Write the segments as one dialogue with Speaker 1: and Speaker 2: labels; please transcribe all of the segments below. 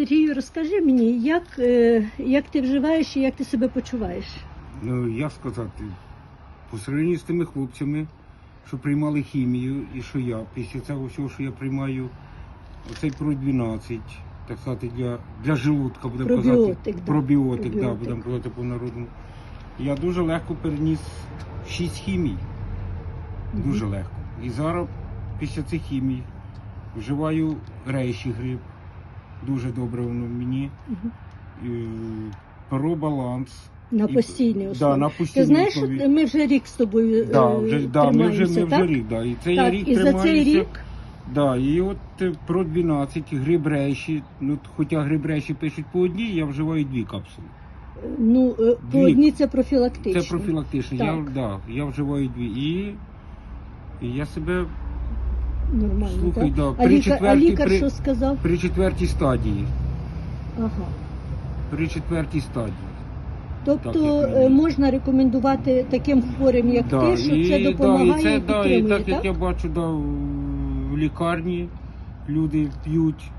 Speaker 1: Сергію, розкажи мені, як, е, як ти вживаєш і як ти себе почуваєш?
Speaker 2: Ну, як сказати, по сравненню з тими хлопцями, що приймали хімію, і що я, після цього всього, що я приймаю, оцей про 12, так сказати, для, для желудка, будемо
Speaker 1: Пробіотик,
Speaker 2: казати.
Speaker 1: да.
Speaker 2: Пробіотик, да, будемо казати по народному. Я дуже легко переніс 6 хімій. Дуже легко. І зараз після цих хімій вживаю рейші гриб. Дуже добре воно мені. Е, Перо баланс.
Speaker 1: На
Speaker 2: І-
Speaker 1: постійній
Speaker 2: Да,
Speaker 1: основі.
Speaker 2: на
Speaker 1: Ти знаєш,
Speaker 2: основі.
Speaker 1: ми вже рік з тобою
Speaker 2: Да,
Speaker 1: е,
Speaker 2: вже, да, ми вже, ми
Speaker 1: тримаємося,
Speaker 2: вже
Speaker 1: так?
Speaker 2: рік, да. І це
Speaker 1: Так,
Speaker 2: рік
Speaker 1: і за цей рік
Speaker 2: Да, і от е, про 12 гриб рейші, ну хоча гриб рейші пишуть по одній, я вживаю дві капсули.
Speaker 1: ну, е, по
Speaker 2: Дві.
Speaker 1: одній це профілактично.
Speaker 2: Це профілактично. Я,
Speaker 1: Так.
Speaker 2: да, я вживаю дві. І, і я себе
Speaker 1: Нормально,
Speaker 2: Слухай,
Speaker 1: так?
Speaker 2: да,
Speaker 1: а,
Speaker 2: при
Speaker 1: лікар, а
Speaker 2: четвертій-
Speaker 1: лікар
Speaker 2: при-
Speaker 1: що сказав?
Speaker 2: при четвертій стадії.
Speaker 1: Ага.
Speaker 2: При четвертій стадії.
Speaker 1: Тобто
Speaker 2: Так, як
Speaker 1: е,
Speaker 2: мені.
Speaker 1: можна рекомендувати таким хворим, як ти, що це допомагає
Speaker 2: да, і це,
Speaker 1: і
Speaker 2: да, і
Speaker 1: підтримує,
Speaker 2: так, як я бачу, да, в лікарні люди п'ють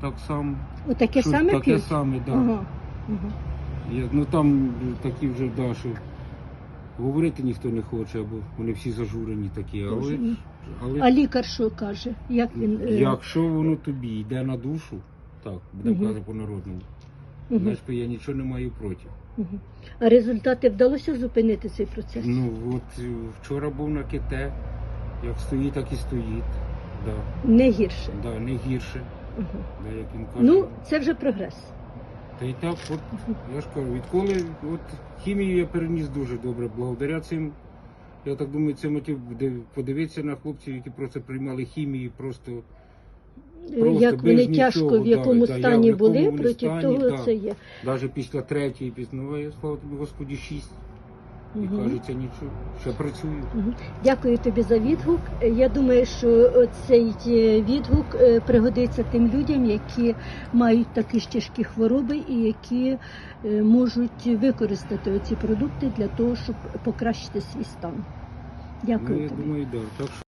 Speaker 2: так само.
Speaker 1: Отаке
Speaker 2: Що
Speaker 1: саме
Speaker 2: таке
Speaker 1: п'ють?
Speaker 2: саме, да.
Speaker 1: Ага. ага.
Speaker 2: Я, ну там такі вже, да, що говорити ніхто не хоче, бо вони всі зажурені такі. Але, але
Speaker 1: А лікар що каже? Як він? е,
Speaker 2: якщо воно тобі йде на душу, так, будемо
Speaker 1: Мгм.
Speaker 2: казати по-народному,
Speaker 1: мгм,
Speaker 2: значить я нічого не маю проти.
Speaker 1: мгм. А результати вдалося зупинити цей процес?
Speaker 2: Ну от е, вчора був на ките, як стоїть, так і стоїть. Да,
Speaker 1: Не гірше.
Speaker 2: да, не гірше,
Speaker 1: Ага.
Speaker 2: да, як він каже.
Speaker 1: Ну, це вже прогрес.
Speaker 2: Та й так, от я ж кажу, відколи от хімію я переніс дуже добре. Благодаря цим, я так думаю, це мотив буде подивитися на хлопців, які просто приймали хімію, просто Просто
Speaker 1: як вони
Speaker 2: нічого,
Speaker 1: тяжко в якому
Speaker 2: да, да,
Speaker 1: стані
Speaker 2: я в якому
Speaker 1: були, проти
Speaker 2: стані,
Speaker 1: того
Speaker 2: да.
Speaker 1: це є.
Speaker 2: навіть після третьої, після ну, я слава тобі, Господі, шість. І
Speaker 1: Мгм.
Speaker 2: кажеться, нічого, ще працюю.
Speaker 1: Угу. Дякую тобі за відгук. Я думаю, що цей е, відгук е, пригодиться тим людям, які мають такі ж тяжкі хвороби і які е, можуть використати ці продукти для того, щоб покращити свій стан. Дякую
Speaker 2: Ну, я
Speaker 1: тобі.
Speaker 2: думаю, да. Так що